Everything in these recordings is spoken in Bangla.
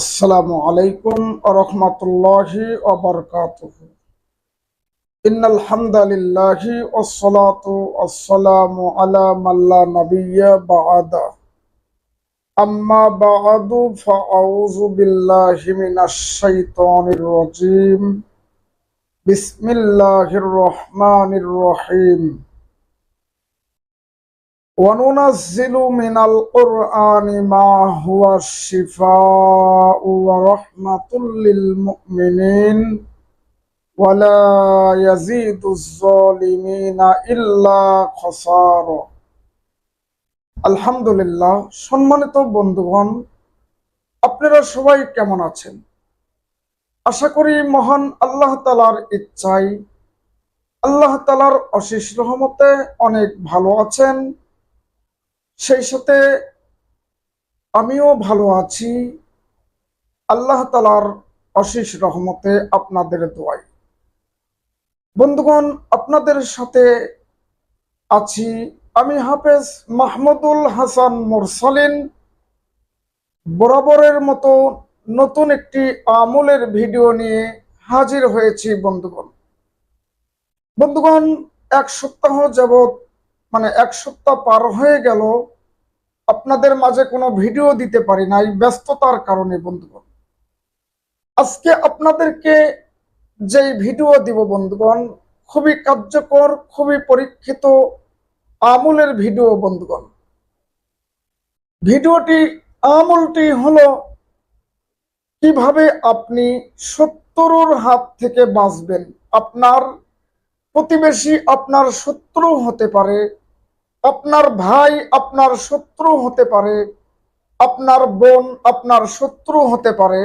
আসসালামু আলাইকুম রহমতুল্লাহি ওবরকাতুহ ইন্নাল হামদালিল্লাহি ওয়াসসালাতু ওয়াসসালামু আলা মাল্লা নাবিয়্যা বা'দা। আম্মা বা'দু ফাআউযু বিল্লাহি মিনাশ শাইতানির রাজীম। বিসমিল্লাহির রহমানির রহিম। وننزل من القرآن ما هو الشفاء ورحمة للمؤمنين ولا يزيد الظالمين إلا خسارا আলহামদুলিল্লাহ সম্মানিত বন্ধুগণ আপনারা সবাই কেমন আছেন আশা করি মহান আল্লাহ তালার ইচ্ছায় আল্লাহ তালার অশেষ রহমতে অনেক ভালো আছেন সেই সাথে আমিও ভালো আছি। আল্লাহ তালার অশেষ রহমতে আপনাদের দোয়াই বন্ধুগণ, আপনাদের সাথে আছি আমি হাফেজ মাহমুদুল হাসান মোরসালিন। বরাবরের মতো নতুন একটি আমলের ভিডিও নিয়ে হাজির হয়েছি বন্ধুগণ। বন্ধুগণ, এক সপ্তাহ যাবৎ মানে এক সপ্তাহ পার হয়ে গেল। আপনাদের মাঝে কোনো ভিডিও দিতে পারি নাই ব্যস্ততার কারণে, বন্ধুগণ। আজকে আপনাদেরকে যেই ভিডিও দিব, বন্ধুগণ, খুবই কার্যকর, খুবই পরীক্ষিত আমলের ভিডিও, বন্ধুগণ। ভিডিওটি, আমলটি হলো কীভাবে আপনি শত্রুর হাত থেকে বাঁচবেন। আপনার প্রতিবেশী আপনার শত্রু হতে পারে আপনার ভাই আপনার শত্রু হতে পারে, আপনার বোন আপনার শত্রু হতে পারে,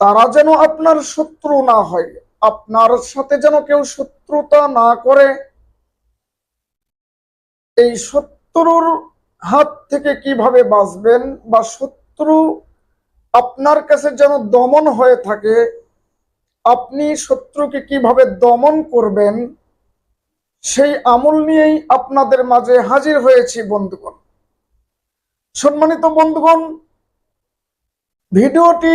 তারা যেন আপনার শত্রু না হয়, আপনার সাথে যেন কেউ শত্রুতা না করে। এই শত্রুর হাত থেকে কীভাবে বাঁচবেন বা শত্রু আপনার কাছে যেন দমন হয়ে থাকে, আপনি শত্রুকে কীভাবে দমন করবেন সেই আমল নিয়েই আপনাদের মাঝে হাজির হয়েছি, বন্ধুগণ। সম্মানিত বন্ধুগণ, ভিডিওটি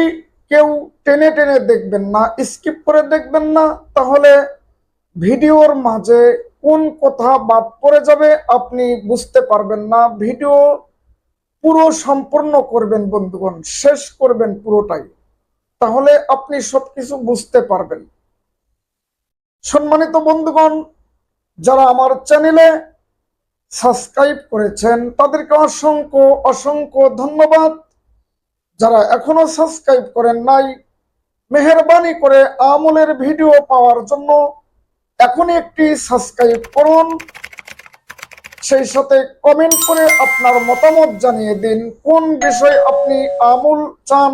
কেউ টেনে টেনে দেখবেন না, স্কিপ করে দেখবেন না, তাহলে ভিডিওর মাঝে কোন কথা বাদ পড়ে যাবে আপনি বুঝতে পারবেন না। ভিডিও পুরো সম্পূর্ণ করবেন, বন্ধুগণ, শেষ করবেন পুরোটাই। তাহলে আপনি সবকিছু বুঝতে পারবেন। সম্মানিত বন্ধুগণ যারা আমার চ্যানেলে সাবস্ক্রাইব করেছেন, তাদেরকে অসংখ্য অসংখ্য ধন্যবাদ। যারা এখনও সাবস্ক্রাইব করেন নাই, মেহরবানি করে আমলের ভিডিও পাওয়ার জন্য এখনই একটি সাবস্ক্রাইব করুন। সেই সাথে কমেন্ট করে আপনার মতামত জানিয়ে দিন, কোন বিষয়ে আপনি আমল চান,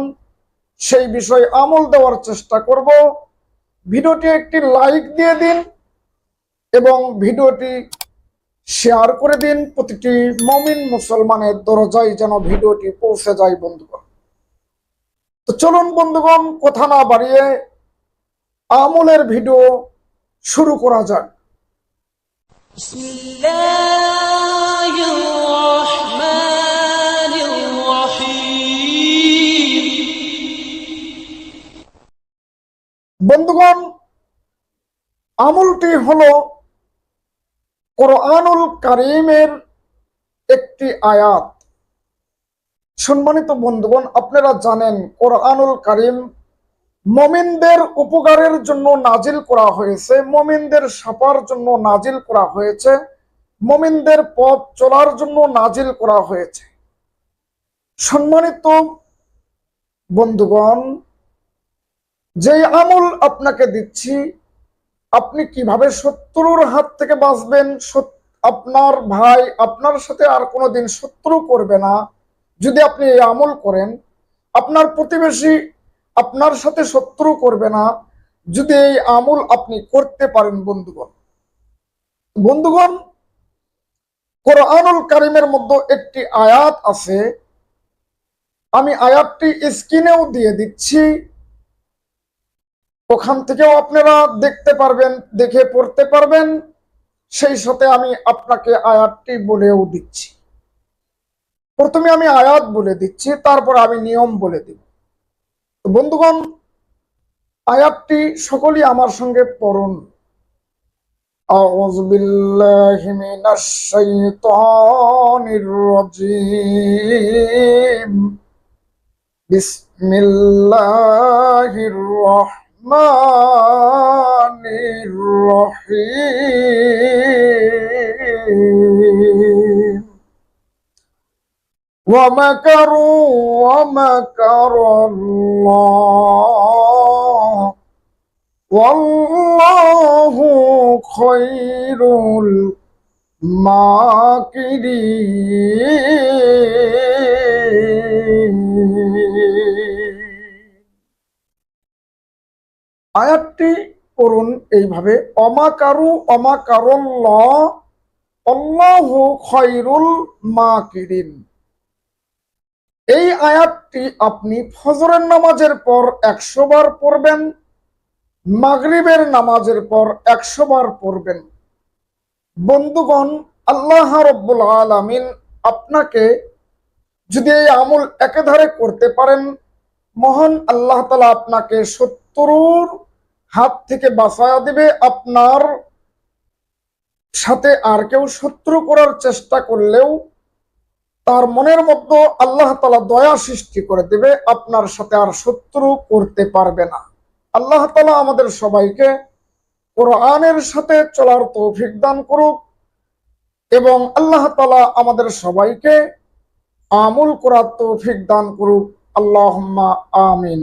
সেই বিষয়ে আমল দেওয়ার চেষ্টা করব। ভিডিওটি একটি লাইক দিয়ে দিন এবং ভিডিওটি শেয়ার করে দিন। প্রতিটি মমিন মুসলমানের দরজায় যেন ভিডিওটি পৌঁছে যায় বন্ধুগণ। তো চলুন বন্ধুগণ কথা না বাড়িয়ে আমলের ভিডিও শুরু করা যাক। বন্ধুগণ আমলটি হলো কোরআনুল কারিমের একটি আয়াত। সম্মানিত বন্ধুগণ, আপনারা জানেন কোরআনুল কারিম মমিনদের উপকারের জন্য নাজিল করা হয়েছে, মমিনদের সাপার জন্য নাজিল করা হয়েছে, মমিনদের পথ চলার জন্য নাজিল করা হয়েছে। সম্মানিত বন্ধুগণ যে আমল আপনাকে দিচ্ছি আপনি কীভাবে শত্রুর হাত থেকে বাঁচবেন? আপনার ভাই আপনার সাথে আর কোনোদিন শত্রু করবে না। যদি আপনি এই আমল করেন, আপনার প্রতিবেশী আপনার সাথে শত্রু করবে না। যদি এই আমল আপনি করতে পারেন, বন্ধুগণ। বন্ধুগণ, কোরআনুল কারিমের মধ্যে একটি আয়াত আছে। আমি আয়াতটি স্ক্রিনেও দিয়ে দিচ্ছি। ওখান থেকেও আপনারা দেখতে পারবেন দেখে পড়তে পারবেন সেই সাথে আমি আপনাকে আয়াতটি বলেও দিচ্ছি প্রথমে আমি আয়াত বলে দিচ্ছি তারপর আমি নিয়ম বলে দিব তো বন্ধুগণ আয়াতটি সকলেই আমার সঙ্গে পড়ুন أعوذ بالله من الشيطان الرجيم بسم الله الرحمن الرحيم ومكروا ومكر الله والله خير الماكرين আয়াতটি করুন এইভাবে, অমাকারু অমাকারল্লাহ, অল্লাহু খৈরুল মাকিরিন। এই আয়াতটি আপনি ফজরের নামাজের পর একশো বার পড়বেন, মাগরিবের নামাজের পর একশো বার পড়বেন। বন্ধুগণ, আল্লাহ রব্বুল আলামিন আপনাকে যদি এই আমল একেধারে করতে পারেন, মহান আল্লাহ তালা আপনাকে শত্রুর হাত থেকে বাঁচায়া দিবে, আপনার সাথে আর কেউ শত্রু করার চেষ্টা করলেও তার মনের মধ্যে আল্লাহ তালা দয়া সৃষ্টি করে দেবে, আপনার সাথে আর শত্রু করতে পারবে না। আল্লাহ তালা আমাদের সবাইকে কোরআনের সাথে চলার তৌফিক দান করুক এবং আল্লাহ তালা আমাদের সবাইকে আমুল করার তৌফিক দান করুক। আল্লাহ আমিন।